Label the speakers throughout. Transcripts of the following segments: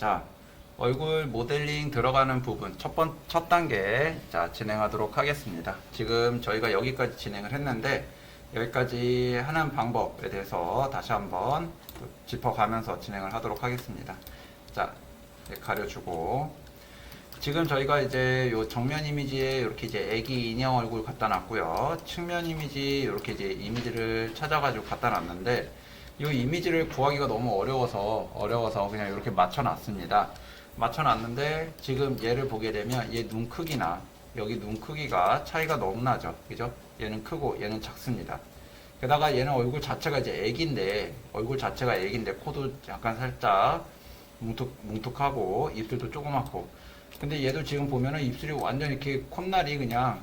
Speaker 1: 자, 얼굴 모델링 들어가는 부분 첫 번, 첫 단계 자, 진행하도록 하겠습니다. 지금 저희가 여기까지 진행을 했는데 여기까지 하는 방법에 대해서 다시 한번 또 짚어가면서 진행을 하도록 하겠습니다. 자, 가려주고 지금 저희가 이제 요 정면 이미지에 이렇게 이제 애기 인형 얼굴 갖다 놨고요. 측면 이미지 이렇게 이제 이미지를 찾아가지고 갖다 놨는데 이 이미지를 구하기가 너무 어려워서 어려워서 그냥 이렇게 맞춰 놨습니다. 맞춰 놨는데 지금 얘를 보게 되면 얘 눈 크기나 여기 눈 크기가 차이가 너무 나죠. 그죠? 얘는 크고 얘는 작습니다. 게다가 얘는 얼굴 자체가 이제 애기인데 얼굴 자체가 애기인데 코도 약간 살짝 뭉툭 뭉툭하고 입술도 조그맣고 근데 얘도 지금 보면은 입술이 완전 이렇게 콧날이 그냥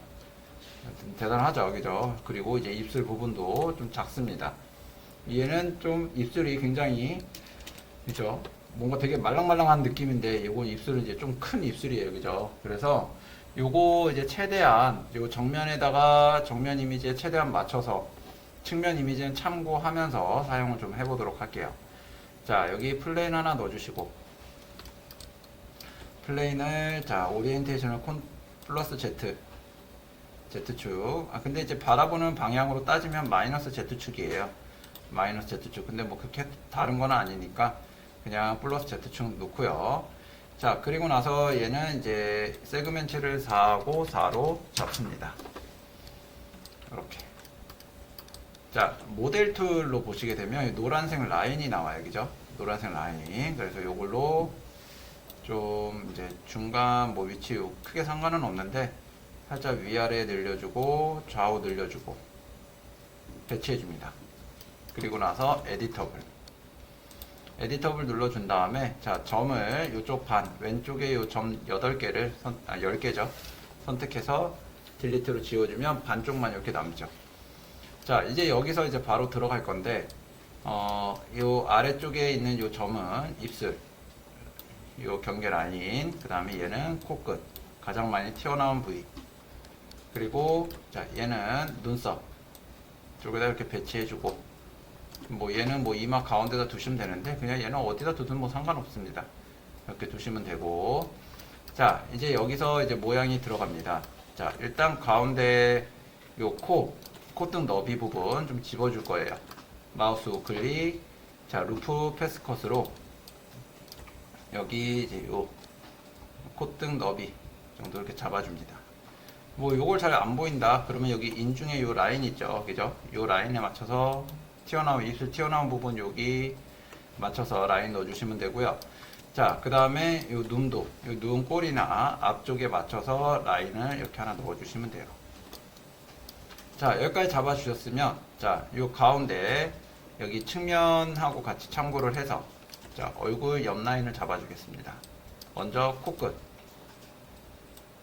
Speaker 1: 대단하죠, 그죠? 그리고 이제 입술 부분도 좀 작습니다. 얘는 좀 입술이 굉장히 그죠? 뭔가 되게 말랑말랑한 느낌인데 이거 입술은 이제 좀 큰 입술이에요, 그죠? 그래서 요거 이제 최대한 요 정면에다가 정면 이미지에 최대한 맞춰서 측면 이미지는 참고하면서 사용을 좀 해보도록 할게요. 자, 여기 플레인 하나 넣어주시고 플레인을 자 오리엔테이션을 콘 플러스 Z Z축 아 근데 이제 바라보는 방향으로 따지면 마이너스 Z축이에요 마이너스 Z축. 근데 뭐 그렇게 다른 건 아니니까 그냥 플러스 Z축 놓고요. 자 그리고 나서 얘는 이제 세그멘트를 4하고 4로 잡습니다. 이렇게. 자 모델 툴로 보시게 되면 이 노란색 라인이 나와요. 그죠? 노란색 라인. 그래서 요걸로 좀 이제 중간 뭐 위치 요 크게 상관은 없는데 살짝 위아래 늘려주고 좌우 늘려주고 배치해 줍니다. 그리고 나서 에디터블. 에디터블 눌러준 다음에 자 점을 이쪽 반 왼쪽에 요 점 8개를 선, 아 10개죠. 선택해서 딜리트로 지워주면 반쪽만 이렇게 남죠. 자 이제 여기서 이제 바로 들어갈 건데 어요 아래쪽에 있는 요 점은 입술. 요 경계 라인. 그 다음에 얘는 코끝. 가장 많이 튀어나온 부위. 그리고 자 얘는 눈썹. 쪽에다 이렇게 배치해주고 뭐 얘는 뭐 이마 가운데다 두시면 되는데 그냥 얘는 어디다 두든 뭐 상관없습니다 이렇게 두시면 되고 자 이제 여기서 이제 모양이 들어갑니다 자 일단 가운데 요코 콧등 너비 부분 좀 집어줄 거예요 마우스 우클릭 자 루프 패스컷으로 여기 이제 요 콧등 너비 정도 이렇게 잡아줍니다. 뭐 요걸 잘 안 보인다. 그러면 여기 인중에 요 라인 있죠. 그죠? 요 라인에 맞춰서 튀어나온 입술 튀어나온 부분 여기 맞춰서 라인 넣어주시면 되고요. 자, 그 다음에 요 눈도, 요 눈꼬리나 앞쪽에 맞춰서 라인을 이렇게 하나 넣어주시면 돼요. 자, 여기까지 잡아주셨으면, 자, 요 가운데 여기 측면하고 같이 참고를 해서 자, 얼굴 옆 라인을 잡아주겠습니다. 먼저 코끝.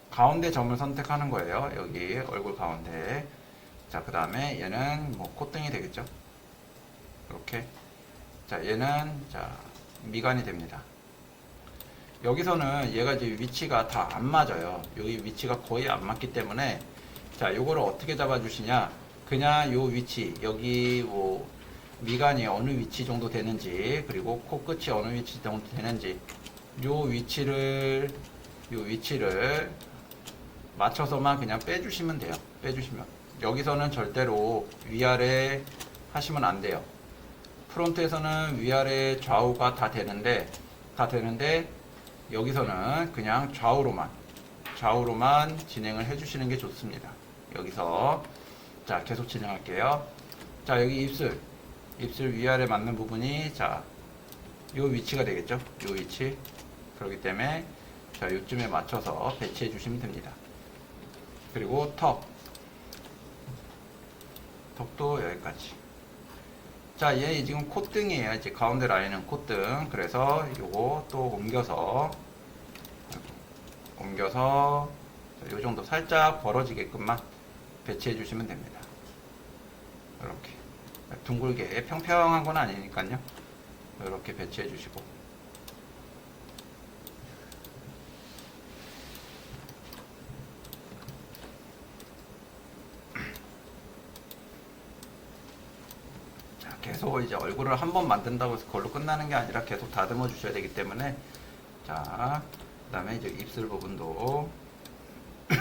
Speaker 1: 가운데 점을 선택하는 거예요. 여기 얼굴 가운데. 자, 그 다음에 얘는 뭐 콧등이 되겠죠. 이렇게. 자, 얘는 자, 미간이 됩니다. 여기서는 얘가 이제 위치가 다 안 맞아요. 여기 위치가 거의 안 맞기 때문에 자, 요거를 어떻게 잡아주시냐. 그냥 요 위치, 여기 뭐 미간이 어느 위치 정도 되는지 그리고 코끝이 어느 위치 정도 되는지 요 위치를 요 위치를 맞춰서만 그냥 빼주시면 돼요 빼주시면 여기서는 절대로 위아래 하시면 안 돼요 프론트에서는 위아래 좌우가 다 되는데 다 되는데 여기서는 그냥 좌우로만 좌우로만 진행을 해주시는 게 좋습니다 여기서 자 계속 진행할게요 자 여기 입술 입술 위아래 맞는 부분이 자, 요 위치가 되겠죠? 요 위치. 그렇기 때문에 자, 요쯤에 맞춰서 배치해 주시면 됩니다. 그리고 턱. 턱도 여기까지. 자, 얘 지금 콧등이에요. 이제 가운데 라인은 콧등. 그래서 요거 또 옮겨서 옮겨서 자, 요 정도 살짝 벌어지게끔만 배치해 주시면 됩니다. 이렇게. 둥글게 평평한 건 아니니까요. 이렇게 배치해 주시고 자, 계속 이제 얼굴을 한 번 만든다고 해서 그걸로 끝나는 게 아니라 계속 다듬어 주셔야 되기 때문에 자, 그 다음에 이제 입술 부분도 자,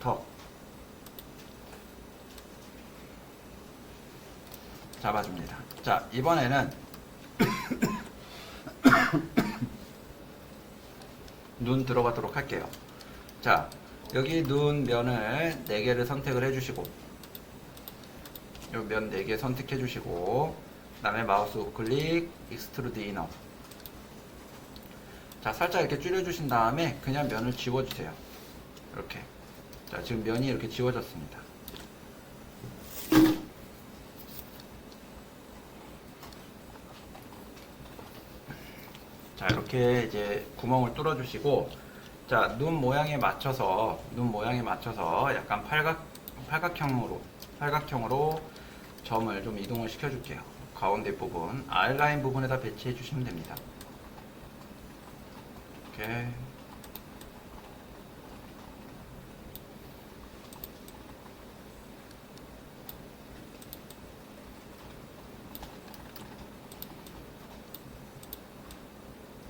Speaker 1: 턱 잡아줍니다. 자, 이번에는 눈 들어가도록 할게요. 자, 여기 눈 면을 4개를 선택을 해주시고, 요 면 4개 선택해 주시고, 그 다음에 마우스 우클릭, 익스트루드 이너. 자, 살짝 이렇게 줄여 주신 다음에 그냥 면을 지워 주세요. 이렇게. 자, 지금 면이 이렇게 지워졌습니다. 자, 이렇게 이제 구멍을 뚫어 주시고, 자, 눈 모양에 맞춰서, 눈 모양에 맞춰서 약간 팔각, 팔각형으로, 팔각형으로 점을 좀 이동을 시켜줄게요. 가운데 부분, 아이라인 부분에다 배치해 주시면 됩니다. 이렇게.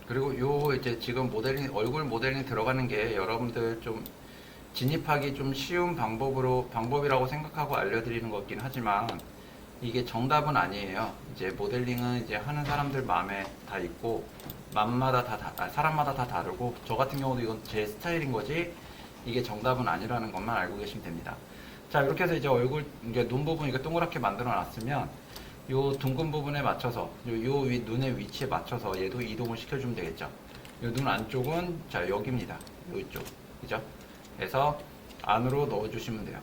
Speaker 1: 그리고 요 이제 지금 모델링 얼굴 모델링 들어가는 게 여러분들 좀 진입하기 좀 쉬운 방법으로 방법이라고 생각하고 알려드리는 거긴 하지만 이게 정답은 아니에요. 이제 모델링은 이제 하는 사람들 마음에 다 있고 맘마다 다, 다- 아, 사람마다 다 다르고 저 같은 경우도 이건 제 스타일인 거지 이게 정답은 아니라는 것만 알고 계시면 됩니다. 자 이렇게 해서 이제 얼굴 이제 눈 부분 이렇게 동그랗게 만들어 놨으면 요 둥근 부분에 맞춰서 요, 요 위, 눈의 위치에 맞춰서 얘도 이동을 시켜주면 되겠죠. 요 눈 안쪽은 자 여기입니다. 요 이쪽 그죠? 그래서 안으로 넣어주시면 돼요.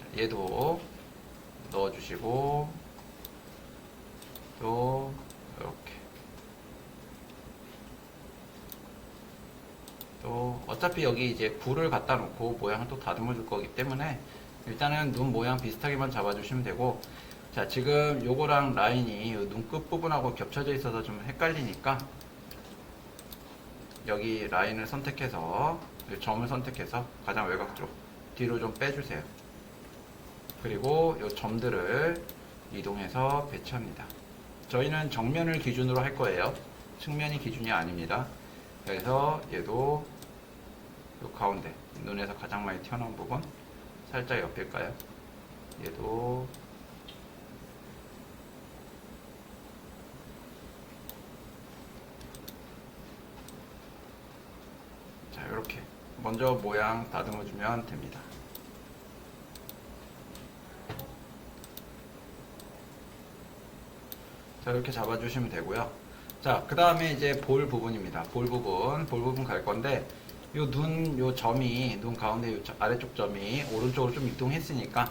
Speaker 1: 자, 얘도 넣어주시고 또 이렇게. 또 어차피 여기 이제 굴을 갖다 놓고 모양을 또 다듬어 줄 거기 때문에 일단은 눈 모양 비슷하게만 잡아주시면 되고 자 지금 요거랑 라인이 눈끝 부분하고 겹쳐져 있어서 좀 헷갈리니까 여기 라인을 선택해서 이 점을 선택해서 가장 외곽 쪽 뒤로 좀 빼주세요 그리고 이 점들을 이동해서 배치합니다. 저희는 정면을 기준으로 할 거예요. 측면이 기준이 아닙니다. 그래서 얘도 요 가운데 눈에서 가장 많이 튀어나온 부분 살짝 옆일까요? 얘도 자 이렇게. 먼저 모양 다듬어 주면 됩니다 자 이렇게 잡아 주시면 되고요. 자그 다음에 이제 볼 부분입니다. 볼 부분 볼 부분 갈 건데 요 눈 요 점이 눈 가운데 요 저- 아래쪽 점이 오른쪽으로 좀 이동했으니까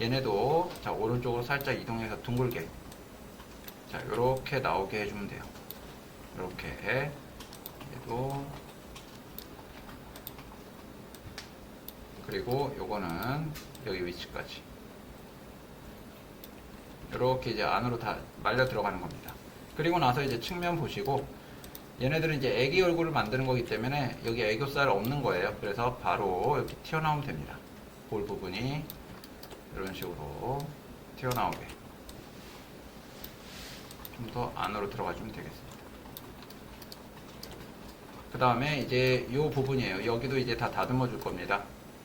Speaker 1: 얘네도 자 오른쪽으로 살짝 이동해서 둥글게. 자 이렇게 나오게 해주면 돼요. 이렇게. 얘도. 그리고 요거는 여기 위치까지 이렇게 이제 안으로 다 말려 들어가는 겁니다. 그리고 나서 이제 측면 보시고 얘네들은 이제 애기 얼굴을 만드는 거기 때문에 여기 애교살 없는 거예요. 그래서 바로 이렇게 튀어나오면 됩니다. 볼 부분이 이런 식으로 튀어나오게 좀 더 안으로 들어가 주면 되겠습니다. 그 다음에 이제 이 부분이에요. 여기도 이제 다 다듬어 줄 겁니다.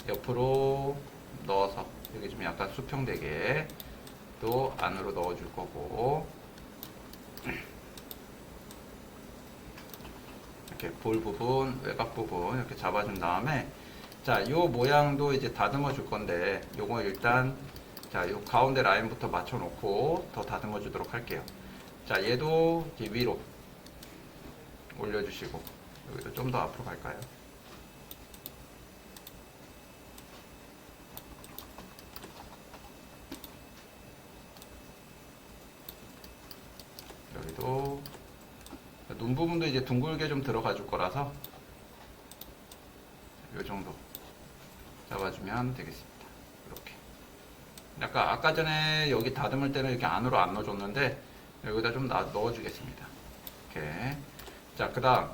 Speaker 1: 옆으로 넣어서 여기 좀 약간 수평되게 또 안으로 넣어 줄 거고 이렇게 볼 부분, 외곽 부분 이렇게 잡아준 다음에 자, 요 모양도 이제 다듬어 줄 건데 요거 일단 자, 요 가운데 라인부터 맞춰 놓고 더 다듬어 주도록 할게요. 자, 얘도 위로 올려 주시고 여기도 좀 더 앞으로 갈까요? 여기도 눈 부분도 이제 둥글게 좀 들어가 줄 거라서 이 정도 잡아주면 되겠습니다. 이렇게. 약간 아까 전에 여기 다듬을 때는 이렇게 안으로 안 넣어줬는데 여기다 좀 나- 넣어주겠습니다. 이렇게. 자, 그 다음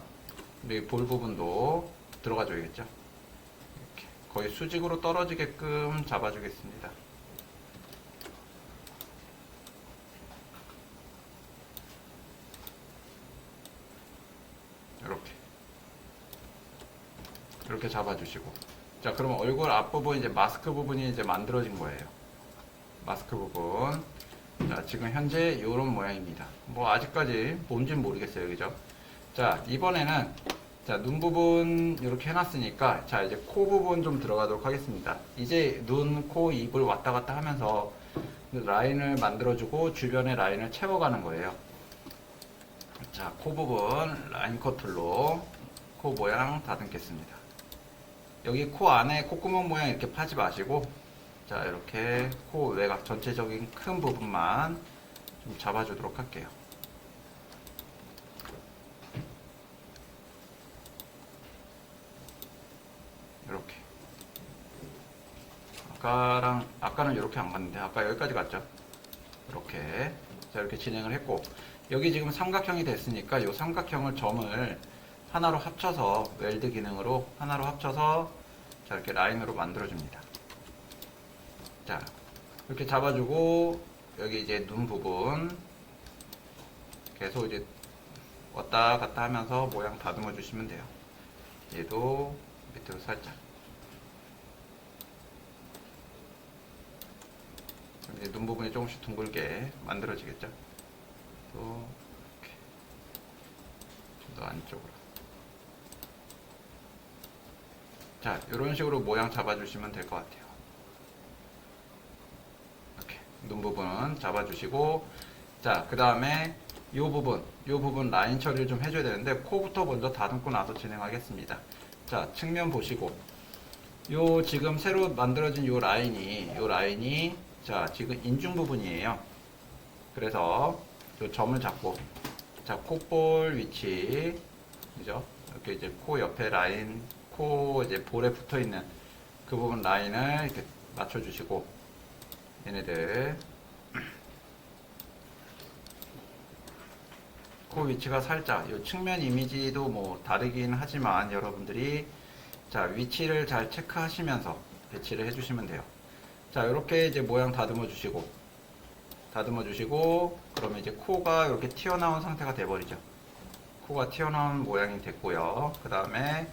Speaker 1: 여기 볼 부분도 들어가 줘야겠죠. 이렇게. 거의 수직으로 떨어지게끔 잡아주겠습니다. 이렇게 이렇게 잡아주시고. 자 그러면 얼굴 앞부분 이제 마스크 부분이 이제 만들어진 거예요. 마스크 부분. 자 지금 현재 이런 모양입니다. 뭐 아직까지 뭔지는 모르겠어요. 그죠? 자 이번에는 자 눈 부분 이렇게 해놨으니까 자 이제 코 부분 좀 들어가도록 하겠습니다. 이제 눈, 코, 입을 왔다 갔다 하면서 라인을 만들어주고 주변에 라인을 채워가는 거예요. 자, 코 부분 라인 커툴로 코 모양 다듬겠습니다. 여기 코 안에 콧구멍 모양 이렇게 파지 마시고 자, 이렇게 코 외곽 전체적인 큰 부분만 좀 잡아주도록 할게요. 이렇게. 아까랑, 아까는 이렇게 안 갔는데, 아까 여기까지 갔죠? 이렇게. 자, 이렇게 진행을 했고, 여기 지금 삼각형이 됐으니까 이 삼각형을 점을 하나로 합쳐서 웰드 기능으로 하나로 합쳐서 자 이렇게 라인으로 만들어 줍니다. 자 이렇게 잡아주고 여기 이제 눈 부분 계속 이제 왔다 갔다 하면서 모양 다듬어 주시면 돼요. 얘도 밑으로 살짝 이제 눈 부분이 조금씩 둥글게 만들어지겠죠. 또 이렇게 좀 더 안쪽으로 자 이런 식으로 모양 잡아주시면 될 것 같아요. 이렇게 눈 부분 잡아주시고 자 그 다음에 이 부분 이 부분 라인 처리를 좀 해줘야 되는데 코부터 먼저 다듬고 나서 진행하겠습니다. 자 측면 보시고 요 지금 새로 만들어진 요 라인이 요 라인이 자 지금 인중 부분이에요. 그래서 요 점을 잡고 자 콧볼 위치 그죠? 이렇게 이제 코 옆에 라인 코 이제 볼에 붙어 있는 그 부분 라인을 이렇게 맞춰 주시고 얘네들. 코 위치가 살짝 요 측면 이미지도 뭐 다르긴 하지만 여러분들이 자 위치를 잘 체크하시면서 배치를 해주시면 돼요. 자 이렇게 이제 모양 다듬어 주시고 다듬어 주시고 그러면 이제 코가 이렇게 튀어나온 상태가 돼 버리죠. 코가 튀어나온 모양이 됐고요. 그 다음에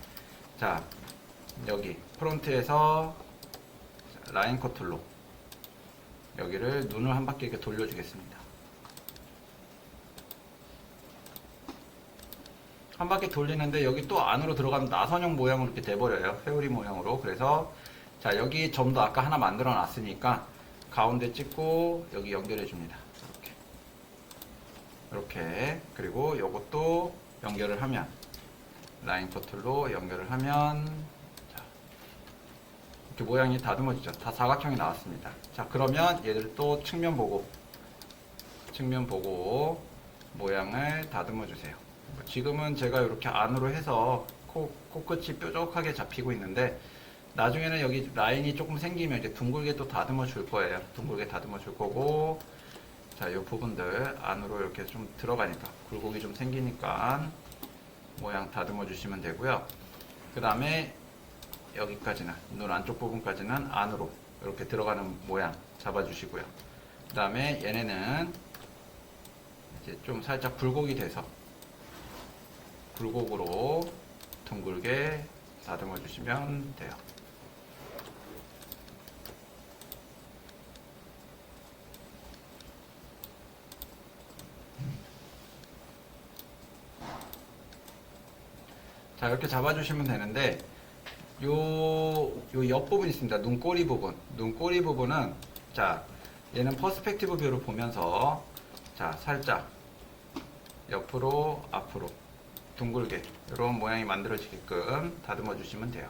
Speaker 1: 자 여기 프론트에서 라인 커툴로 여기를 눈을 한 바퀴 이렇게 돌려 주겠습니다 한 바퀴 돌리는데 여기 또 안으로 들어가면 나선형 모양으로 이렇게 돼버려요 회오리 모양으로 그래서 자 여기 점도 아까 하나 만들어 놨으니까 가운데 찍고 여기 연결해 줍니다. 이렇게. 이렇게. 그리고 이것도 연결을 하면 라인 커툴로 연결을 하면 자, 이렇게 모양이 다듬어지죠. 다 사각형이 나왔습니다. 자 그러면 얘들 또 측면 보고 측면 보고 모양을 다듬어 주세요. 지금은 제가 이렇게 안으로 해서 코, 코끝이 뾰족하게 잡히고 있는데 나중에는 여기 라인이 조금 생기면 이제 둥글게 또 다듬어 줄 거예요. 둥글게 다듬어 줄 거고, 자, 이 부분들 안으로 이렇게 좀 들어가니까, 굴곡이 좀 생기니까 모양 다듬어 주시면 되고요. 그 다음에 여기까지는, 눈 안쪽 부분까지는 안으로 이렇게 들어가는 모양 잡아 주시고요. 그 다음에 얘네는 이제 좀 살짝 굴곡이 돼서 굴곡으로 둥글게 다듬어 주시면 돼요. 자 이렇게 잡아주시면 되는데 요 요 옆부분 있습니다. 눈꼬리 부분. 눈꼬리 부분은 자 얘는 퍼스펙티브 뷰로 보면서 자 살짝 옆으로 앞으로 둥글게 이런 모양이 만들어지게끔 다듬어 주시면 돼요.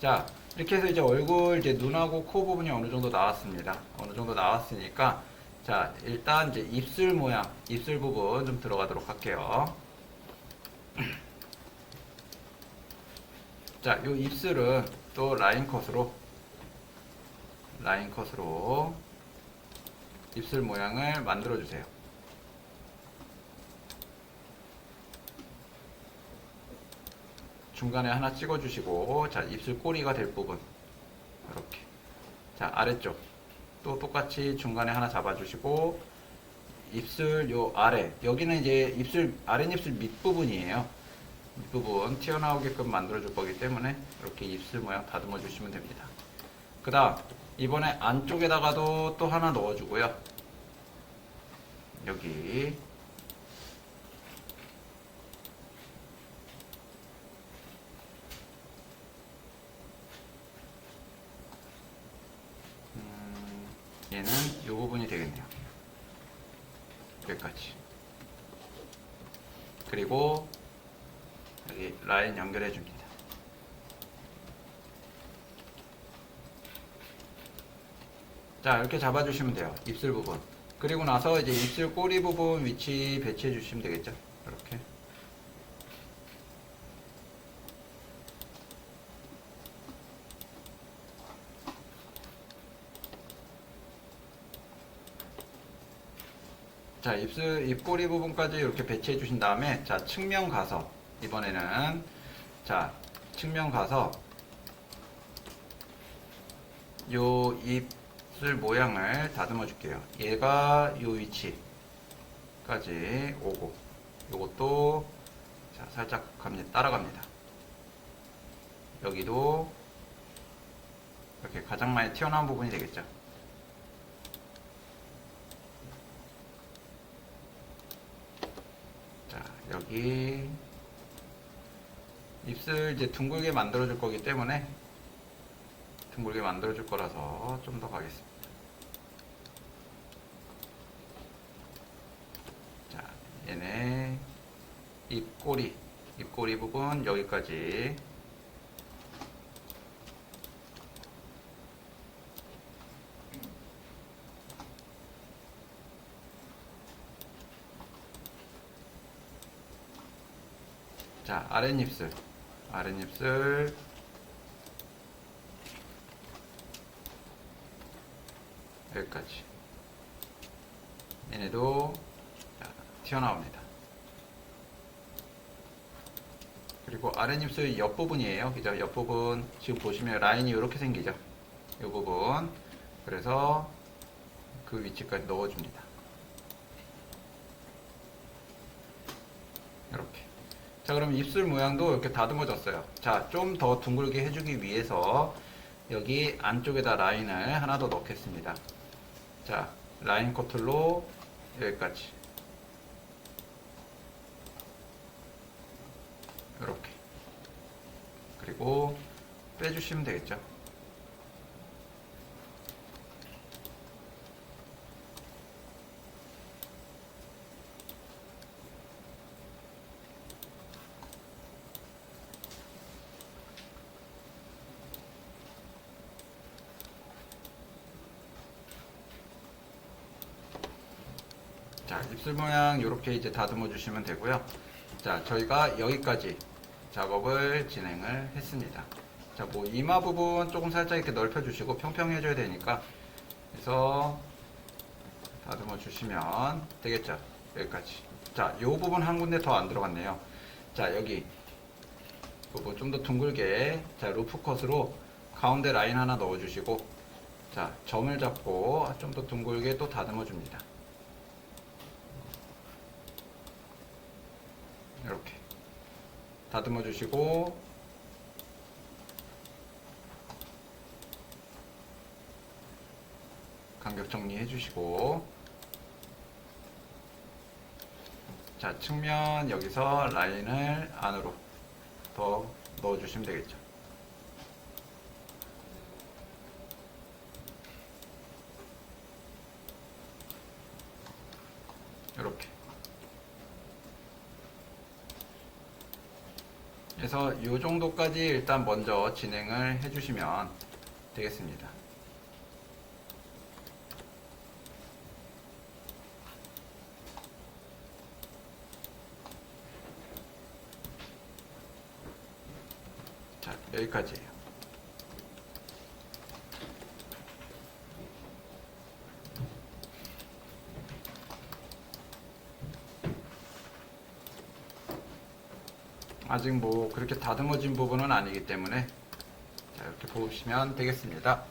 Speaker 1: 자 이렇게 해서 이제 얼굴 이제 눈하고 코 부분이 어느 정도 나왔습니다. 어느 정도 나왔으니까 자 일단 이제 입술 모양 입술 부분 좀 들어가도록 할게요 자, 요 입술은 또 라인 컷으로 라인 컷으로 입술 모양을 만들어 주세요. 중간에 하나 찍어 주시고 자, 입술 꼬리가 될 부분 이렇게. 자, 아래쪽 또 똑같이 중간에 하나 잡아 주시고 입술 요 아래 여기는 이제 입술 아랫입술 밑부분이에요. 부분 튀어나오게끔 만들어 줄 거기 때문에 이렇게 입술 모양 다듬어 주시면 됩니다. 그 다음 이번에 안쪽에다가도 또 하나 넣어 주고요. 여기 음, 얘는 이 부분이 되겠네요. 여기까지. 그리고 여기 라인 연결해 줍니다. 자, 이렇게 잡아주시면 돼요. 입술 부분. 그리고 나서 이제 입술 꼬리 부분 위치 배치해 주시면 되겠죠. 이렇게. 자, 입술, 입꼬리 부분까지 이렇게 배치해 주신 다음에, 자, 측면 가서, 이번에는, 자, 측면 가서, 요 입술 모양을 다듬어 줄게요. 얘가 요 위치까지 오고, 요것도, 자, 살짝 갑니다. 따라갑니다. 여기도, 이렇게 가장 많이 튀어나온 부분이 되겠죠. 자, 여기 입술 이제 둥글게 만들어 줄 거기 때문에 둥글게 만들어 줄 거라서 좀 더 가겠습니다. 자, 얘네 입꼬리, 입꼬리 부분 여기까지 자, 아랫입술. 아랫입술. 여기까지. 얘네도 자, 튀어나옵니다. 그리고 아랫입술 옆부분이에요. 그죠? 옆부분. 지금 보시면 라인이 이렇게 생기죠? 이 부분. 그래서 그 위치까지 넣어줍니다. 이렇게. 자, 그럼 입술 모양도 이렇게 다듬어졌어요. 자, 좀 더 둥글게 해주기 위해서 여기 안쪽에다 라인을 하나 더 넣겠습니다. 자, 라인 커트로 여기까지. 이렇게. 그리고 빼주시면 되겠죠. 자, 입술 모양 이렇게 이제 다듬어 주시면 되고요. 자, 저희가 여기까지 작업을 진행을 했습니다. 자, 뭐 이마 부분 조금 살짝 이렇게 넓혀 주시고 평평해 줘야 되니까 그래서 다듬어 주시면 되겠죠. 여기까지. 자, 요 부분 한 군데 더 안 들어갔네요. 자, 여기 부분 좀 더 둥글게 자, 루프 컷으로 가운데 라인 하나 넣어 주시고 자, 점을 잡고 좀 더 둥글게 또 다듬어 줍니다. 이렇게. 다듬어 주시고. 간격 정리해 주시고. 자 측면 여기서 라인을 안으로 더 넣어 주시면 되겠죠 이렇게 그래서 이 정도까지 일단 먼저 진행을 해주시면 되겠습니다. 자, 여기까지예요. 아직 뭐 그렇게 다듬어진 부분은 아니기 때문에 자, 이렇게 보시면 되겠습니다.